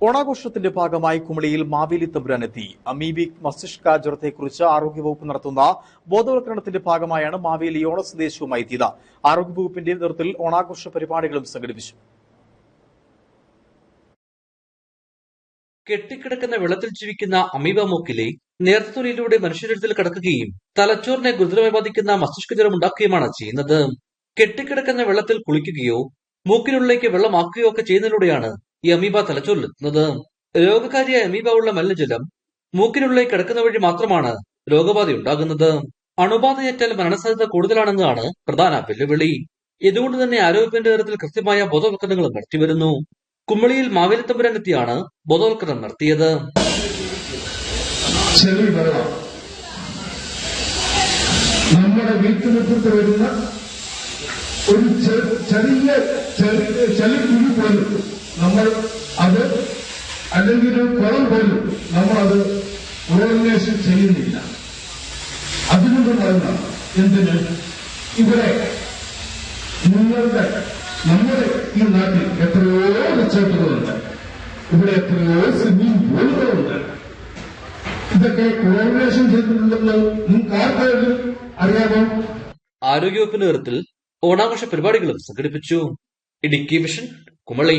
ഓണാഘോഷത്തിന്റെ ഭാഗമായി കുമളിയിൽ മാവേലി തമ്പുരാനെത്തി അമീബിക് മസ്തിഷ്ക ജ്വരത്തെക്കുറിച്ച് ആരോഗ്യവകുപ്പ് നടത്തുന്ന ബോധവൽക്കരണത്തിന്റെ ഭാഗമായാണ് മാവേലി ഓണ സന്ദേശവുമായി എത്തിയത്. ആരോഗ്യവകുപ്പിന്റെ നേതൃത്വത്തിൽ ഓണാഘോഷ പരിപാടികളും സംഘടിപ്പിച്ചു. കെട്ടിക്കിടക്കുന്ന വെള്ളത്തിൽ ജീവിക്കുന്ന അമീബ മൂക്കിലെ നേർത്ത തൊലിയിലൂടെ മനുഷ്യരിടത്തിൽ കടക്കുകയും തലച്ചോറിനെ ഗുരുതരമായി ബാധിക്കുന്ന മസ്തിഷ്ക ജ്വരം ഉണ്ടാക്കുകയുമാണ് ചെയ്യുന്നത്. കെട്ടിക്കിടക്കുന്ന വെള്ളത്തിൽ കുളിക്കുകയോ മൂക്കിനുള്ളിലേക്ക് വെള്ളമാക്കുകയോ ഒക്കെ ചെയ്യുന്നതിലൂടെയാണ് ഈ അമീബ തലച്ചോറിലെത്തുന്നത് രോഗകാരിയായ അമീബ ഉള്ള മലിനജലം മൂക്കിനുള്ളിൽ കിടക്കുന്ന വഴി മാത്രമാണ് രോഗബാധ ഉണ്ടാകുന്നത്. അണുബാധയേറ്റാൽ മരണസാധ്യത കൂടുതലാണെന്നാണ് പ്രധാന വെല്ലുവിളി. ഇതുകൊണ്ട് തന്നെ ആരോഗ്യത്തിന്റെ കാര്യത്തിൽ കൃത്യമായ ബോധവൽക്കരണങ്ങളും നടത്തിവരുന്നു. കുമ്മളിയിൽ മാവേലിത്തമ്പുരാനെത്തിയാണ് ബോധവൽക്കരണം നടത്തിയത്. നമ്മുടെ വീട്ടുമുറ്റത്ത് വരുന്ന ഒരു ചെറിയ ചെറിയ ചെളിക്കുഴി പോലും നമ്മൾ അത് അല്ലെങ്കിൽ ഒരു കുളം പോലും അത് ഓർഗനൈസ് ചെയ്യുന്നില്ല. പറയുന്നതാണ് എന്തിന്? ഇവിടെ നിങ്ങളുടെ നമ്മുടെ ഈ നാട്ടിൽ എത്രയോ റിസോർട്ടുകളുണ്ട്. ഇവിടെ എത്രയോ സ്വിമ്മിംഗ് പൂളുകളുണ്ട്. ഇതൊക്കെ കോർഡിനേഷൻ ചെയ്തിട്ടുണ്ടെന്ന് നിങ്ങൾക്ക് ആർക്കെങ്കിലും അറിയാമോ? ആരോഗ്യവകുപ്പിന്റെ നേതൃത്വത്തിൽ ഓണാഘോഷ പരിപാടികളും സംഘടിപ്പിച്ചു. ഇടുക്കി വിഷൻ കുമളി.